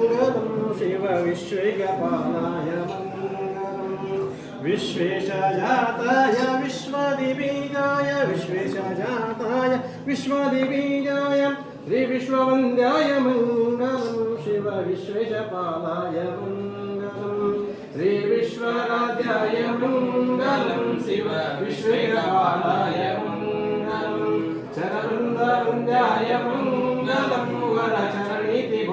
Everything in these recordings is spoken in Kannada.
मङ्गलं शिव विश्वेकपालाय मङ्गलम् विश्वेशजाताय विश्वदिबीजाय विश्वेशजाताय विश्वदिबीजाय श्रीविश्ववन्द्याय मङ्गलं शिव विश्वेशपालाय मङ्गलम् श्रीविश्वराध्याय मङ्गलं शिव विश्वेकपालाय मङ्गलम् चरवृन्दवन्द्याय मङ्गलं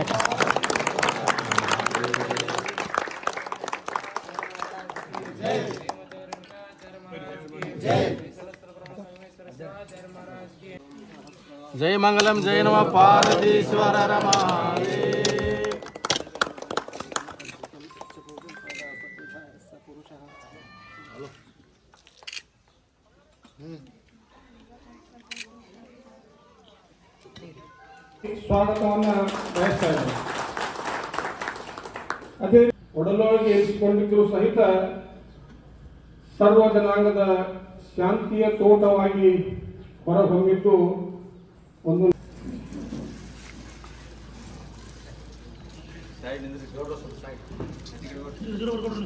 బట్ జై మంగళం జై నమ పార్వతీశ్వర రమా ಸ್ವಾಗತವನ್ನ ಬಯಸ್ತಾ ಇದ್ದೇನೆ. ಅದೇ ಒಡಲೊಳಗೆ ಇರಿಸಿಕೊಂಡಿದ್ದರೂ ಸಹಿತ ಸರ್ವ ಜನಾಂಗದ ಶಾಂತಿಯ ತೋಟವಾಗಿ ಹೊರಹೊಮ್ಮಿದ್ದು ಒಂದು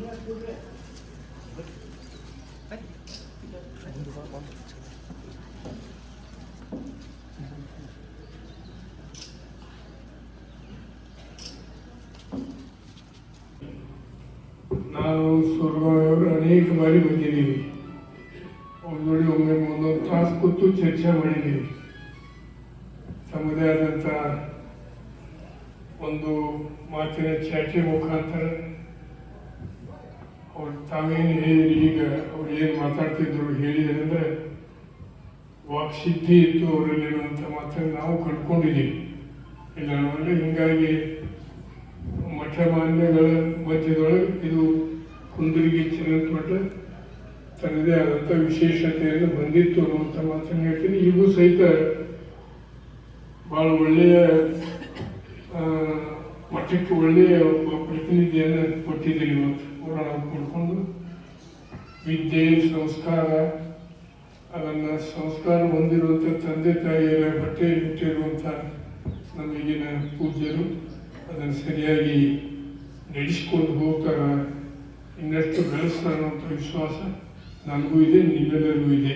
ನಾನು ಮಾಡಿದ್ದೀವಿ ತಮ್ಮದೇ ಆದಂಥ ಒಂದು ಮಾತಿನ ಚಾಟಿ ಮುಖಾಂತರ ಅವ್ರು ತಾವೇನು ಹೇಳಿ ಈಗ ಅವ್ರು ಏನು ಮಾತಾಡ್ತಿದ್ರು ಹೇಳಿದ್ರೆ ಅಂದರೆ ವಾಕ್ಸಿದ್ಧಿ ಇತ್ತು ಅವರಲ್ಲಿ ಅನ್ನುವಂಥ ಮಾತನ್ನು ನಾವು ಕಂಡುಕೊಂಡಿದ್ದೀವಿ ಇಲ್ಲ ನಮ್ಮಲ್ಲಿ ಹಿಂಗಾಗಿ ಮಠ ಮಾನ್ಯಗಳ ಮಧ್ಯದೊಳಗೆ ಇದು ಕುಂದರಿಗೆ ಚಿನ್ನಮಠ ತನ್ನದೇ ಆದಂಥ ವಿಶೇಷತೆಯನ್ನು ಹೊಂದಿತ್ತು ಅನ್ನುವಂಥ ಮಾತನ್ನು ಹೇಳ್ತೀನಿ. ಈಗೂ ಸಹಿತ ಭಾಳ ಒಳ್ಳೆಯ ಮಟ್ಟಕ್ಕೆ ಒಳ್ಳೆಯ ಪ್ರತಿನಿಧಿಯನ್ನು ಕೊಟ್ಟಿದ್ದೀವಿ ಇವತ್ತು. ಪುರಾಣ ಕೊಡ್ಕೊಂಡು ವಿದ್ಯೆ, ಸಂಸ್ಕಾರ, ಅದನ್ನು ಸಂಸ್ಕಾರ ಹೊಂದಿರುವಂಥ ತಂದೆ ತಾಯಿಯರ ಬಟ್ಟೆಯಲ್ಲಿ ಇಟ್ಟಿರುವಂಥ ನಮಗಿನ ಪೂಜ್ಯರು ಅದನ್ನು ಸರಿಯಾಗಿ ನಡೆಸ್ಕೊಂಡು ಹೋಗ್ತಾರೆ, ಇನ್ನಷ್ಟು ಬೆಳೆಸ್ತಾರ ಅನ್ನೋಂಥ ವಿಶ್ವಾಸ ನನಗೂ ಇದೆ, ನಿಮ್ಮೆಲ್ಲರಿಗೂ ಇದೆ.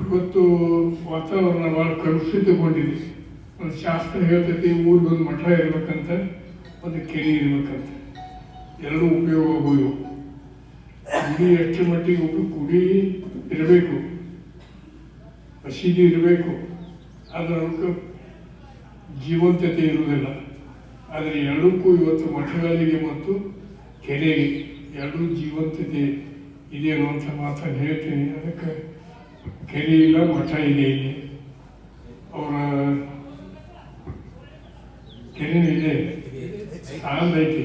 ಇವತ್ತು ವಾತಾವರಣ ಭಾಳ ಕಲುಷಿತಗೊಂಡಿದೆ. ಒಂದು ಶಾಸ್ತ್ರ ಹೇಳ್ತೈತಿ, ಊರಿಗೊಂದು ಮಠ ಇರ್ಬೇಕಂತ, ಒಂದು ಕೆರೆ ಇರ್ಬೇಕಂತ. ಎರಡೂ ಉಪಯೋಗ ಆಗೋವು ಕುಡಿ ಎಷ್ಟು ಮಟ್ಟಿಗೆ ಒಬ್ಬರು ಕುಡಿ ಇರಬೇಕು. ಮಸೀದಿ ಇರಬೇಕು. ಅವಕ್ಕೆ ಜೀವಂತತೆ ಇರುವುದಿಲ್ಲ. ಆದರೆ ಎರಡಕ್ಕೂ ಇವತ್ತು ಮಠಗಳಿಗೆ ಮತ್ತು ಕೆರೆಗೆ ಎರಡೂ ಜೀವಂತತೆ ಇದೆ ಅಂತ ಮಾತ್ರ ಹೇಳ್ತೀನಿ. ಅದಕ್ಕೆ ಕೆರೆ ಇಲ್ಲ ಮಠ ಇದೆ ಇಲ್ಲಿ. ಅವರ ಕೆರೆನೂ ಇದೆ. ಸಾಲದ ಐತಿ.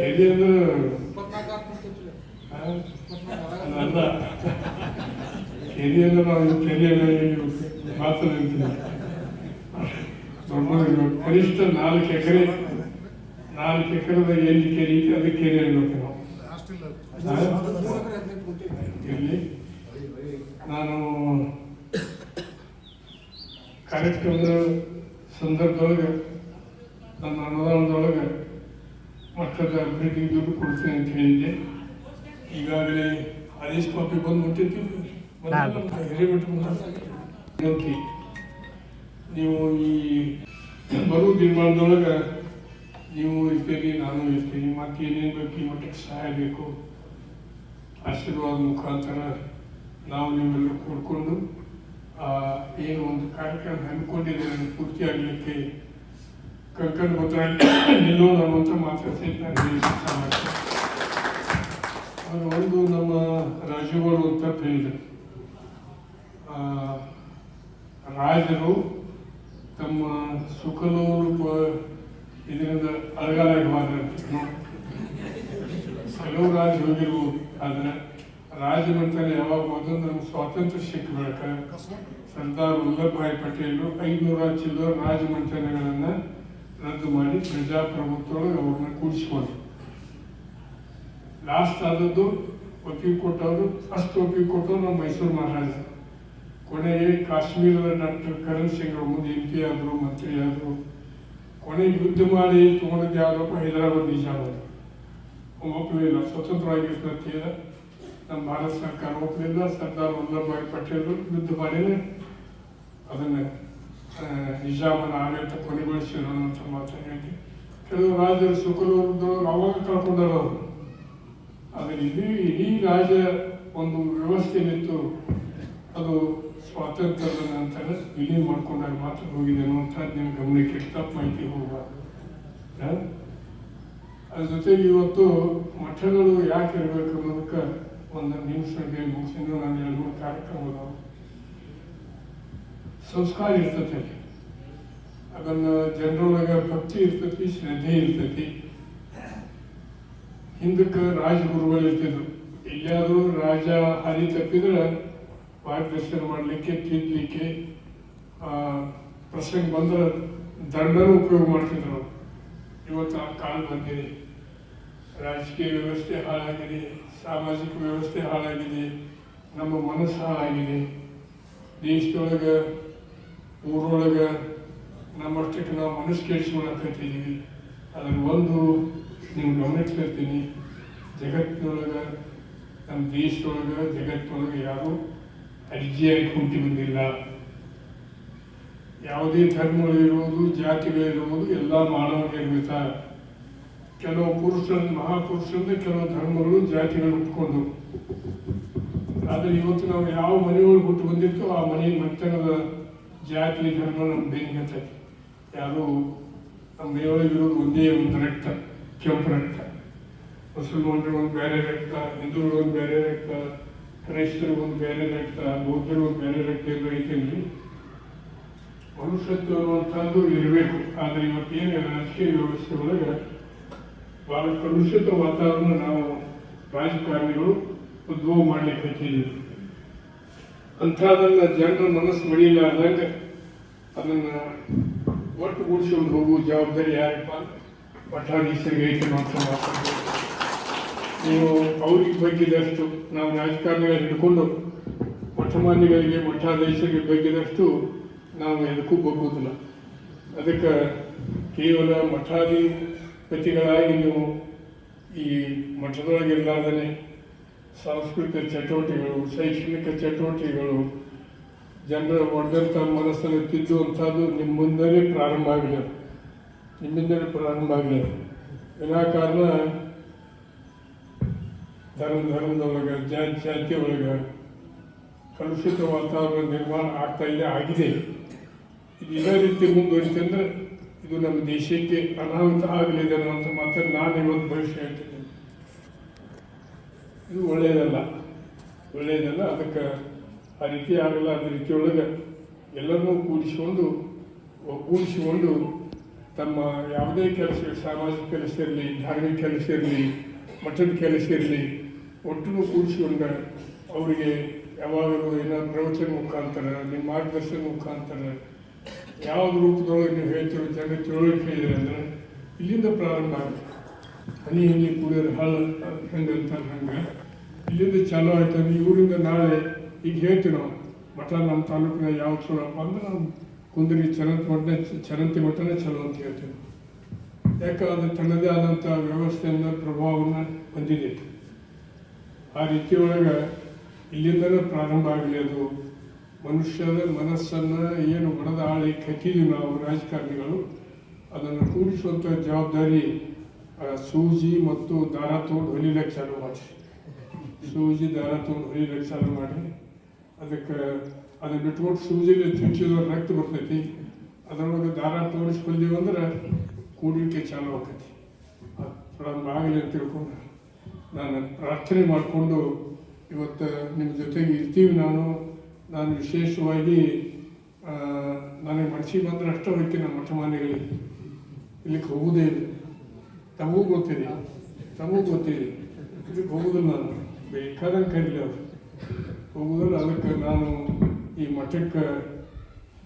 ಕೆರೆ ಅಂದ್ರೆ ಅಲ್ಲ. ನಾವು ಕೆರೆಯಲ್ಲ ಮಾತನಾಡ್ತೀವಿ ದೊಡ್ಡದಿರ್ಬೇಕು ಕನಿಷ್ಠ ನಾಲ್ಕು ಎಕರೆ, ನಾಲ್ಕು ಎಕರೆದ ಎಲ್ಲಿ ಕೆರೆ ಐತಿ ಅದಕ್ಕೆ ಕೆರೆ ಇರ್ಬೇಕು ನಾವು ಇರಲಿ ನಾನು ಕಾರ್ಯಕ್ರಮದ ಸಂದರ್ಭದೊಳಗೆ ನನ್ನ ಅನುದಾನದೊಳಗೆ ಮಕ್ಕಳ ಅಭಿವೃದ್ಧಿಗೆ ದುಡ್ಡು ಕೊಡ್ತೀನಿ ಅಂತ ಹೇಳಿದ್ದೆ. ಈಗಾಗಲೇ ಆದೇಶ ಕಾಪಿ ಬಂದು ಮುಟ್ಟಿತ್ತು ವಿನಂತಿ ನೀವು ಈ ಬರುವ ನಿರ್ಮಾಣದೊಳಗೆ ನೀವು ಇರ್ತೀರಿ ನಾನು ಇರ್ತೀನಿ ಮತ್ತೆ ಏನೇನು ಬೇಕು ಈ ಮಟ್ಟಕ್ಕೆ ಸಹಾಯ ಬೇಕು ಆಶೀರ್ವಾದ ಮುಖಾಂತರ ನಾವು ನಿಮ್ಮೆಲ್ಲರೂ ಕೂಡ್ಕೊಂಡು ಏನು ಒಂದು ಕಾರ್ಯಕ್ರಮ ಹಮ್ಮಿಕೊಂಡಿದ್ದೇವೆ ಅದನ್ನು ಪೂರ್ತಿ ಆಗಲಿಕ್ಕೆ ಕಂಕಣ ಪತ್ರ ನಿಲ್ಲೋಣ ಅನ್ನುವಂಥ ಮಾತ್ರ ನಾನು. ಅದು ಒಂದು ನಮ್ಮ ರಾಜುಗಳು ಅಂತ ಹೇಳಿದರು ಆ, ರಾಜರು ತಮ್ಮ ಸುಖನೂರು ಇದರಿಂದ ಅಳಗಾಲಾಗಿ ಹೋದ್ರಂತೆ ಕೆಲವು ರಾಜ ಹೋಗಿರ್ಬೋದು ಆದ್ರೆ ರಾಜಮಂತ್ರಿ ಯಾವಾಗ ಹೋದ್ರು ನಮ್ಗೆ ಸ್ವಾತಂತ್ರ್ಯ ಸಿಕ್ಕ ಬಳಿಕ ಸರ್ದಾರ್ ವಲ್ಲಭಭಾಯಿ ಪಟೇಲ್ ಐದುನೂರ ಚಿಲ್ಲರ ರಾಜಮಂತ್ರಿಗಳನ್ನ ರದ್ದು ಮಾಡಿ ಪ್ರಜಾಪ್ರಭುತ್ವದೊಳಗೆ ಅವ್ರನ್ನ ಕೂಡಿಸ್ಕೊಂಡ್ರು. ಲಾಸ್ಟ್ ಆದದ್ದು ಒಪ್ಪಿಗೆ ಕೊಟ್ಟವರು ಫಸ್ಟ್ ಒಪ್ಪಿಗೆ ಕೊಟ್ಟವ್ರು ನಮ್ಮ ಮೈಸೂರು ಮಹಾರಾಜ. ಕೊನೆಗೆ ಕಾಶ್ಮೀರದ ಡಾಕ್ಟರ್ ಕರಣ್ ಸಿಂಗ್ ಅವ್ರ ಮುಂದೆ ಎಂ ಪಿ ಆದರು, ಮಂತ್ರಿ ಆದರು. ಕೊನೆಗೆ ಯುದ್ಧ ಮಾಡಿ ತಗೊಂಡದ್ದು ಯಾವುದಪ್ಪ? ಹೈದರಾಬಾದ್ ನಿಜಾಮ ಒಪ್ಪಲಿಲ್ಲ ಸ್ವತಂತ್ರವಾಗಿರ್ತಂತ ನಮ್ಮ ಭಾರತ ಸರ್ಕಾರ ಒಪ್ಪಲಿಲ್ಲ ಸರ್ದಾರ್ ವಲ್ಲಭಭಾಯಿ ಪಟೇಲ್ ಯುದ್ಧ ಮಾಡಿದರೆ ಅದನ್ನು ನಿಜಾಮನ ಆಡಳಿತ ಕೊನೆಗೊಳಿಸಿದ್ರು ಅನ್ನೋಂಥ ಮಾತು ಹೇಳಿ. ಕೆಲವು ರಾಜರು ಸುಖರವರು ಅವಾಗ ಕಳ್ಕೊಂಡರು ಅವರು. ಆದರೆ ಇಡೀ ಇಡೀ ರಾಜ ಒಂದು ವ್ಯವಸ್ಥೆ ನಿಂತು ಅದು ಸ್ವಾತಂತ್ರ್ಯದ ನಂತರ ವಿಲೀನ ಮಾಡ್ಕೊಂಡಾಗ ಮಾತ್ರ ಹೋಗಿದೆ ಅನ್ನುವಂಥದ್ದು ನಿಮ್ಮ ಗಮನಕ್ಕೆ ತಪ್ಪು ಮಾಹಿತಿ ಹೋಗಬಾರ್ದು? ಅದ್ರ ಜೊತೆಗೆ ಇವತ್ತು ಮಠಗಳು ಯಾಕೆ ಇರಬೇಕು ಅನ್ನೋದಕ್ಕೆ ಒಂದು ನಿಮಿಷ ಮುಗಿಸಿದ್ರು ನಾನು ಎರಡು ಮೂರು ಕಾರ್ಯಕ್ರಮ ಅದಾವ ಸಂಸ್ಕಾರ ಇರ್ತೈತೆ ಅದನ್ನು ಜನರೊಳಗೆ ಭಕ್ತಿ ಇರ್ತೈತಿ, ಶ್ರದ್ಧೆ ಇರ್ತೈತಿ. ಹಿಂದಕ್ಕೆ ರಾಜಗುರುಗಳು ಇರ್ತಿದ್ರು. ಎಲ್ಲಿಯಾದರೂ ರಾಜ ಹರಿ ತಪ್ಪಿದ್ರೆ ಮಾರ್ಗದರ್ಶನ ಮಾಡಲಿಕ್ಕೆ ತಿದ್ದಲಿಕ್ಕೆ ಪ್ರಸಂಗ ಬಂದ್ರೆ ದಂಡನೂ ಉಪಯೋಗ ಮಾಡ್ತಿದ್ರು. ಇವತ್ತು ಆ ಕಾಲ ಬಂದಿದೆ. ರಾಜಕೀಯ ವ್ಯವಸ್ಥೆ ಹಾಳಾಗಿದೆ, ಸಾಮಾಜಿಕ ವ್ಯವಸ್ಥೆ ಹಾಳಾಗಿದೆ, ನಮ್ಮ ಮನಸ್ಸು ಹಾಳಾಗಿದೆ. ದೇಶದೊಳಗೆ, ಊರೊಳಗೆ ನಮ್ಮಷ್ಟಕ್ಕೆ ನಾವು ಮನಸ್ಸು ಕೆಡಿಸ್ಕೊಳಕತ್ತಿದ್ದೀವಿ ಅದನ್ನು ಒಂದು ನೀವು ಗಮನಕ್ಕೆ ತರ್ತೀನಿ ಜಗತ್ತಿನೊಳಗೆ, ನಮ್ಮ ದೇಶದೊಳಗೆ, ಜಗತ್ತಿನೊಳಗೆ ಯಾರೂ ಅರ್ಜಿಯಾಗಿ ಕುಂಟಿ ಬಂದಿಲ್ಲ. ಯಾವುದೇ ಧರ್ಮಗಳಿರುವುದು ಜಾತಿಗಳಿರುವುದು ಎಲ್ಲ ಮಾನವ ನಿರ್ಮಿತ. ಕೆಲವು ಪುರುಷರ ಮಹಾಪುರುಷರಿಂದ ಕೆಲವು ಧರ್ಮಗಳು ಜಾತಿಗಳು ಹುಟ್ಕೊಂಡು ಆದರೆ ಇವತ್ತು ನಾವು ಯಾವ ಮನೆಯೊಳಗೆ ಹುಟ್ಟು ಬಂದಿರ್ತೋ ಆ ಮನೆ ಮತ್ತನದ ಜಾತಿ, ಧರ್ಮ ನಮ್ಮ ಬೆನ್ನಿಗೆ ಯಾರು ನಮ್ಮ ಮನೆಯೊಳಗಿರೋದು ಒಂದೇ ಒಂದು ರಕ್ತ, ಕೆಂಪು ರಕ್ತ. ಮುಸಲ್ಮಾನರು ಒಂದು ಬೇರೆ ರಕ್ತ ಹಿಂದೂಗಳು ಒಂದು ಬೇರೆ ರಕ್ತ, ಕ್ರೈಸ್ತರು ಒಂದು ಬೇರೆ ರಕ್ತ, ಬೌದ್ಧರು ಒಂದು ಬೇರೆ ರಕ್ತ ಎಲ್ಲ ಐತೇನ್ರಿ ಮನುಷ್ಯತ್ವ ಅನ್ನುವಂಥದ್ದು ಇರಬೇಕು. ಆದರೆ ಇವತ್ತೇನು ರಾಜಕೀಯ ವ್ಯವಸ್ಥೆ ಒಳಗೆ ಬಹಳ ಕಲುಷಿತ ವಾತಾವರಣ ನಾವು ರಾಜಕಾರಣಿಗಳು ಉದ್ಭವ ಮಾಡಲಿಕ್ಕೆ ಹಚ್ಚಿದ್ದೀವಿ ಅಂಥದನ್ನ ಜನರ ಮನಸ್ಸು ಮಡಿಲಾರ್ದಂಗೆ ಅದನ್ನು ಒಟ್ಟುಗೂಡಿಸ್ಕೊಂಡು ಹೋಗುವ ಜವಾಬ್ದಾರಿ ಯಾರಪ್ಪ? ಪಟ್ಟಾಧೀಶರಿಗೆ ಐತೆ ಮಾತಾಡ್ತೀವಿ ನೀವು ಅವ್ರಿಗೆ ಬಗ್ಗಿದಷ್ಟು ನಾವು ರಾಜಕಾರಣಿಗಳು ಹಿಡ್ಕೊಂಡು ಮಠಮಾನ್ಯಗಳಿಗೆ ಮಠಾಧೀಶರಿಗೆ ಬಗ್ಗಿದಷ್ಟು ನಾವು ಎದಕ್ಕೂ ಬಗ್ಗುವುದಿಲ್ಲ. ಅದಕ್ಕೆ ಕೇವಲ ಮಠಾಧಿಪತಿಗಳಾಗಿ ನೀವು ಈ ಮಠದೊಳಗೆ ಇರಲಾರ್ದೇ ಸಾಂಸ್ಕೃತಿಕ ಚಟುವಟಿಕೆಗಳು, ಶೈಕ್ಷಣಿಕ ಚಟುವಟಿಕೆಗಳು, ಜನರ ಒಡೆದಂಥ ಮನಸ್ಸನ್ನು ತಿದ್ದುವಂಥದ್ದು ನಿಮ್ಮ ಮುಂದೆನೇ ಪ್ರಾರಂಭ ಆಗಲಿ ನಿಮ್ಮಿಂದಲೇ ಪ್ರಾರಂಭ ಆಗಲಿ ವಿನಾಕಾರಣ ಧರ್ಮ, ಧರ್ಮದೊಳಗೆ, ಜಾತಿ ಜಾತಿ ಕಲುಷಿತ ವಾತಾವರಣ ನಿರ್ಮಾಣ ಆಗ್ತಾ ಇದೆ, ಆಗಿದೆ. ಇದೇ ರೀತಿ ಮುಂದುವರಿತಂದ್ರೆ ಇದು ನಮ್ಮ ದೇಶಕ್ಕೆ ಅನಾಹುತ ಆಗಲಿದೆ ಅನ್ನುವಂಥ ಮಾತನ್ನು ನಾನು ಇವತ್ತು ಭವಿಷ್ಯ ಹೇಳ್ತೀನಿ ಇದು ಒಳ್ಳೆಯದಲ್ಲ ಒಳ್ಳೆಯದಲ್ಲ ಅದಕ್ಕೆ ಆ ರೀತಿ ಆಗಲ್ಲ, ಅದ ರೀತಿಯೊಳಗೆ ಎಲ್ಲರನ್ನೂ ಕೂಡಿಸಿಕೊಂಡು, ಒಗ್ಗೂಡಿಸಿಕೊಂಡು ತಮ್ಮ ಯಾವುದೇ ಕೆಲಸ, ಸಾಮಾಜಿಕ ಕೆಲಸ ಇರಲಿ, ಧಾರ್ಮಿಕ ಕೆಲಸ ಇರಲಿ, ಮಠದ ಕೆಲಸ ಇರಲಿ ಒಟ್ಟು ಕೂಡಿಸಿಕೊಂಡು ಅವರಿಗೆ ಯಾವಾಗಲೂ ಏನೋ ಪ್ರವಚನ ಮುಖಾಂತರ, ನಿಮ್ಮ ಮಾರ್ಗದರ್ಶನ ಮುಖಾಂತರ ಯಾವ ರೂಪದೊಳಗೆ ನೀವು ಹೇಳ್ತಿರೋ ಜನ ತಿಳುವಳಿಕೆ ಇದೆ ಅಂದರೆ ಇಲ್ಲಿಂದ ಪ್ರಾರಂಭ ಆಗುತ್ತೆ ಹನಿ ಹನಿ ಕುಡಿಯೋರು ಹಳ್ಳ, ಹೆಂಗೆ ಅಂತ ಹಂಗೆ. ಇಲ್ಲಿಂದ ಚಾಲೂ ಆಯ್ತು ಇವರಿಂದ ನಾಳೆ ಈಗ ಹೇಳ್ತೀವಿ ನಾವು, ಮಠ ನಮ್ಮ ತಾಲೂಕಿನ ಯಾವ ಚಲೋಪ್ಪ ಅಂದ್ರೆ ನಾವು ಕುಂದರಿ ಚರಂತ ಮಠನೇ, ಚರಂತಿ ಮಠನೇ ಚಲೋ ಅಂತ ಹೇಳ್ತೀವಿ. ಯಾಕಂದ್ರೆ ತನ್ನದೇ ಆದಂಥ ವ್ಯವಸ್ಥೆಯಿಂದ ಪ್ರಭಾವವನ್ನು ಹೊಂದಿದೆ. ಆ ರೀತಿಯೊಳಗೆ ಇಲ್ಲಿಂದಲೇ ಪ್ರಾರಂಭ ಆಗಲಿ ಅದು. ಮನುಷ್ಯರ ಮನಸ್ಸನ್ನು ಏನು ಹೊಡೆದ ಆಳಿ ಕಟ್ಟಿದ್ದೀವಿ ನಾವು ರಾಜಕಾರಣಿಗಳು, ಅದನ್ನು ಕೂಡಿಸುವಂಥ ಜವಾಬ್ದಾರಿ ಸೂಜಿ ಮತ್ತು ದಾರ ತೋಡು ಹೊಲಿಲಿಕ್ಕೆ ಚಾಲು ಮಾಡಿ ಸೂಜಿ, ದಾರ ತೋಡು ಹೊಲಿಲಿಕ್ಕೆ ಚಾಲು ಮಾಡಿ. ಅದಕ್ಕೆ ಅದನ್ನು ಬಿಟ್ಕೊಂಡು ಸೂಜಿಲಿ ಚುಚ್ಚಿದ್ರೆ ರಕ್ತ ಬರ್ತೈತಿ. ಅದರೊಳಗೆ ದಾರ ತೋರಿಸ್ಕೊಳ್ದೀವಿ ಅಂದ್ರೆ ಕೂಡಲಿಕ್ಕೆ ಚಾಲು ಅದು ಪ್ರಾರಂಭ ಆಗಲಿ ಅಂತ ತಿಳ್ಕೊಂಡು. ನಾನು ಪ್ರಾರ್ಥನೆ ಮಾಡಿಕೊಂಡು ಇವತ್ತು ನಿಮ್ಮ ಜೊತೆಗೆ ಇರ್ತೀವಿ ನಾನು. ನಾನು ವಿಶೇಷವಾಗಿ ನನಗೆ ಮನಸ್ಸಿಗೆ ಬಂದ್ರೆ ಅಷ್ಟೇ ಹೋಗ್ತೀನಿ ನಮ್ಮ ಮಠ ಮನೆಗಳಿಗೆ ಇಲ್ಲಿಗೆ ಹೋಗುವುದೇ ಇಲ್ಲ. ತಮಗೂ ಗೊತ್ತಿದೆ. ತಮಗೂ ಗೊತ್ತಿದೆ. ಇದಕ್ಕೆ ಹೋಗುದಿಲ್ಲ ನಾನು. ಬೇಕಾದಂಗೆ ಕರೀಲಿ ಅವರು. ಹೋಗುದಿಲ್ಲ ಅದಕ್ಕೆ ನಾನು ಈ ಮಠಕ್ಕೆ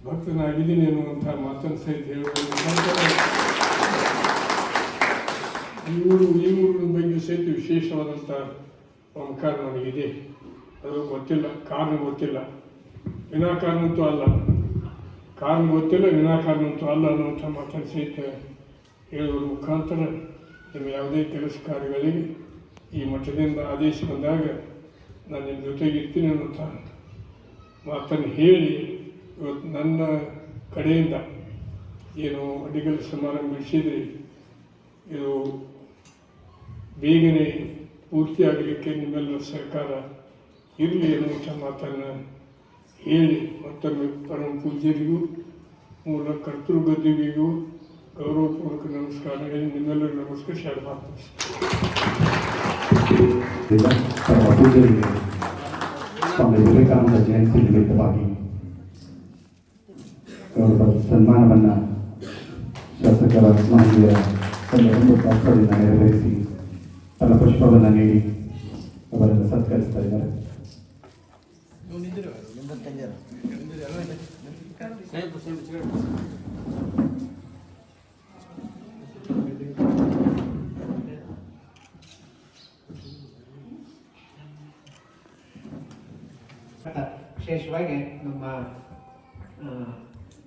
ಭಕ್ತನಾಗಿದ್ದೀನಿ ಅನ್ನುವಂಥ ಮಾತನ್ನು ಸಹಿತ ಹೇಳೋದು ಈ ಊರು, ಈ ಊರಿನ ಬಗ್ಗೆ ಸಹಿತ ವಿಶೇಷವಾದಂಥ ಅಹಂಕಾರ ನನಗಿದೆ. ಅದು ಗೊತ್ತಿಲ್ಲ. ಕಾರಣ ಗೊತ್ತಿಲ್ಲ. ವಿನಾಕಾರಣ ಅಂತೂ ಅಲ್ಲ. ಕಾರಣ ಗೊತ್ತಿಲ್ಲ, ವಿನಾಕಾರಣಂತೂ ಅಲ್ಲ ಅನ್ನುವಂಥ ಮಾತನ್ನು ಸಹಿತ ಹೇಳುವ ಮುಖಾಂತರ ನಿಮ್ಮ ಯಾವುದೇ ಕೆಲಸ ಕಾರ್ಯಗಳಿಗೆ ಈ ಮಠದಿಂದ ಆದೇಶ ಬಂದಾಗ ನಾನು ನಿಮ್ಮ ಜೊತೆಗೆ ಇರ್ತೀನಿ ಅನ್ನುವಂಥ ಮಾತನ್ನು ಹೇಳಿ ಇವತ್ತು ನನ್ನ ಕಡೆಯಿಂದ ಏನು ಅಡಿಗಲ್ ಸಮಾರಂಭ ನಡೆಸಿದ್ರಿ ಇದು ಬೇಗನೆ ಪೂರ್ತಿಯಾಗಲಿಕ್ಕೆ ನಿಮ್ಮೆಲ್ಲರ ಸರ್ಕಾರ ಇರಲಿ ಅನ್ನುವಂಥ ಮಾತನ್ನು ಹೇಳಿ ಮತ್ತೊಮ್ಮೆ ಪರಮ ಪೂಜ್ಯರಿಗೂ ಮೂಲ ಕರ್ತೃ ಗದ್ದುವಿಗೂ ಗೌರವಪೂರ್ವಕ ನಮಸ್ಕಾರ ಹೇಳಿ ನಿಮ್ಮೆಲ್ಲರೂ ನಮಸ್ಕರಿಸಿ ಎರಡು ಮಾತು. ಇಲ್ಲ ಪರಮ ಪೂಜ್ಯರಿಗೆ ಸ್ವಾಮಿ ವಿವೇಕಾನಂದ ಜಯಂತಿ ನಿಮಿತ್ತವಾಗಿ ಅವರ ಸನ್ಮಾನವನ್ನು ಶಾಸಕರ ಮಹನೀಯರ ಒಂದು ಶಾಸ್ತ್ರದಿಂದ ನೆರವೇರಿಸಿ ಫಲಪುಷ್ಪವನ್ನು ನೀಡಿ, ಅವರನ್ನು ಸತ್ಕರಿಸ್ತಾ ಇದ್ದಾರೆ. ವಿಶೇಷವಾಗಿ ನಮ್ಮ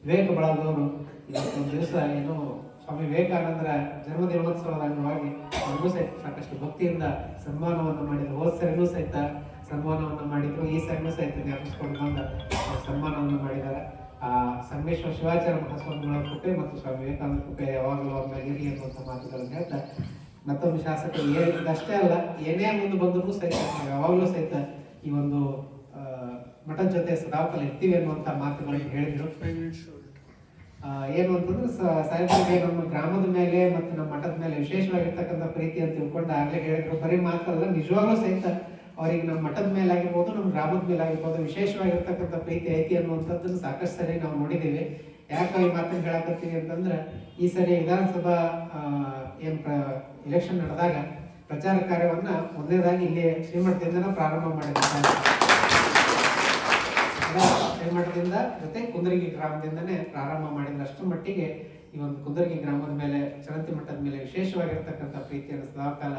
ವಿವೇಕ ಬಳಗದವರು ಇವತ್ತೊಂದು ದಿವಸ ಏನು ಸ್ವಾಮಿ ವಿವೇಕಾನಂದರ ಜನ್ಮದಿನೋತ್ಸವದ ಅಂಗವಾಗಿ ಸಾಕಷ್ಟು ಭಕ್ತಿಯಿಂದ ಸನ್ಮಾನವನ್ನು ಮಾಡಿದ ಹೋದ ಸರಿನೂ ಸಹಿತ ಸನ್ಮಾನವನ್ನು ಮಾಡಿದ್ರು. ಈ ಸಣ್ಣ ಸಹಿತ ಜ್ಞಾಪಿಸ್ಕೊಂಡು ಬಂದ ಸನ್ಮಾನವನ್ನು ಮಾಡಿದ್ದಾರೆ. ಆ, ಸಂಗಮೇಶ್ವರ ಶಿವಾಚಾರ್ಯ ಮಹಾಸ್ವಾಮಿಗಳ ಕೃಪೆ ಮತ್ತು ಸ್ವಾಮಿ ವಿವೇಕಾನಂದ ಕೃಪೆ ಯಾವಾಗಲೂ ಅವ್ರ ಮೇಲೆ ಇರಲಿ ಅನ್ನುವಂಥ ಮಾತುಗಳನ್ನು ಹೇಳ್ತಾ ಮತ್ತೊಂದು ಶಾಸಕರು ಏನಿದಷ್ಟೇ ಅಲ್ಲ, ಏನೇ ಮುಂದೆ ಬಂದರೂ ಸಹಿತ, ಯಾವಾಗಲೂ ಸಹಿತ ಈ ಒಂದು ಮಠದ ಜೊತೆ ಸದಾಕಾಲ ಇರ್ತೀವಿ ಅನ್ನುವಂಥ ಮಾತುಗಳನ್ನು ಹೇಳಿದ್ರು. ಏನು ಅಂತಂದ್ರೆ ಸಾಹಿತ್ಯ ನಮ್ಮ ಗ್ರಾಮದ ಮೇಲೆ ಮತ್ತು ನಮ್ಮ ಮಠದ ಮೇಲೆ ವಿಶೇಷವಾಗಿರ್ತಕ್ಕಂಥ ಪ್ರೀತಿ ಅಂತ ತಿಳ್ಕೊಂಡು ಆಗಲೇ ಹೇಳಿದ್ರು. ಬರೀ ಮಾತಲ್ಲ, ನಿಜವಾಗ್ಲೂ ಸಹಿತ ಅವ್ರಿಗೆ ನಮ್ಮ ಮಠದ ಮೇಲೆ ಆಗಿರ್ಬೋದು ನಮ್ಮ ಗ್ರಾಮದ ಮೇಲೆ ಆಗಿರ್ಬೋದು ವಿಶೇಷವಾಗಿರ್ತಕ್ಕಂಥ ಪ್ರೀತಿ, ಐತಿ ಅನ್ನುವಂಥದ್ದನ್ನು ಸಾಕಷ್ಟು ಸರಿ ನಾವು ನೋಡಿದ್ದೀವಿ. ಯಾಕೆ ಈ ಮಾತನ್ನು ಹೇಳಕತ್ತೀವಿ ಅಂತಂದ್ರೆ, ಈ ಸರಿ ವಿಧಾನಸಭಾ ಏನು ಪ್ರ ಇಲೆಕ್ಷನ್ ನಡೆದಾಗ ಪ್ರಚಾರ ಕಾರ್ಯವನ್ನ ಮೊದಲನೇದಾಗಿ ಇಲ್ಲಿ ಶ್ರೀಮಠದಿಂದನೇ ಪ್ರಾರಂಭ ಮಾಡಿದ್ದಾರೆ. ಶ್ರೀಮಠದಿಂದ ಜೊತೆ ಕುಂದರ್ಗಿ ಗ್ರಾಮದಿಂದನೇ ಪ್ರಾರಂಭ ಮಾಡಿದ ಅಷ್ಟು ಮಟ್ಟಿಗೆ ಈ ಒಂದು ಕುಂದರ್ಗಿ ಗ್ರಾಮದ ಮೇಲೆ, ಚರಂತಿ ಮಠದ ಮೇಲೆ ವಿಶೇಷವಾಗಿರ್ತಕ್ಕಂಥ ಪ್ರೀತಿಯನ್ನು ಸದಾಕಾಲ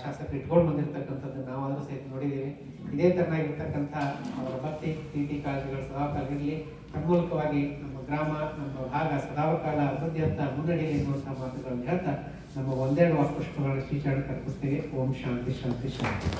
ಶಾಸಕರು ಇಟ್ಕೊಂಡು ಬಂದಿರತಕ್ಕಂಥದ್ದು ನಾವಾದರೂ ಸಹಿತ ನೋಡಿದ್ದೀವಿ. ಇದೇ ತರನಾಗಿರ್ತಕ್ಕಂಥ ಅವರ ಭಕ್ತಿ ಪ್ರೀತಿ ಕಾಳಜಿಗಳು ಸದಾಕಾಲ ಇರಲಿ ತನ್ಮೂಲಕವಾಗಿ ನಮ್ಮ ಗ್ರಾಮ, ನಮ್ಮ ಭಾಗ ಸದಾವಕಾಲ ಅಭಿವೃದ್ಧಿ ಅಂತ ಮುನ್ನಡೆಯಲ್ಲಿ ಎನ್ನುವಂಥ ಮಾತುಗಳನ್ನು ಹೇಳ್ತಾ ನಮ್ಮ ಒಂದೆರಡು ವಾಸ್ತುಷ್ಪಗಳನ್ನು ಶ್ರೀಚರಣ ಕಲ್ಪಿಸ್ತೇವೆ ಓಂ ಶಾಂತಿ ಶಾಂತಿ ಶಾಂತಿ.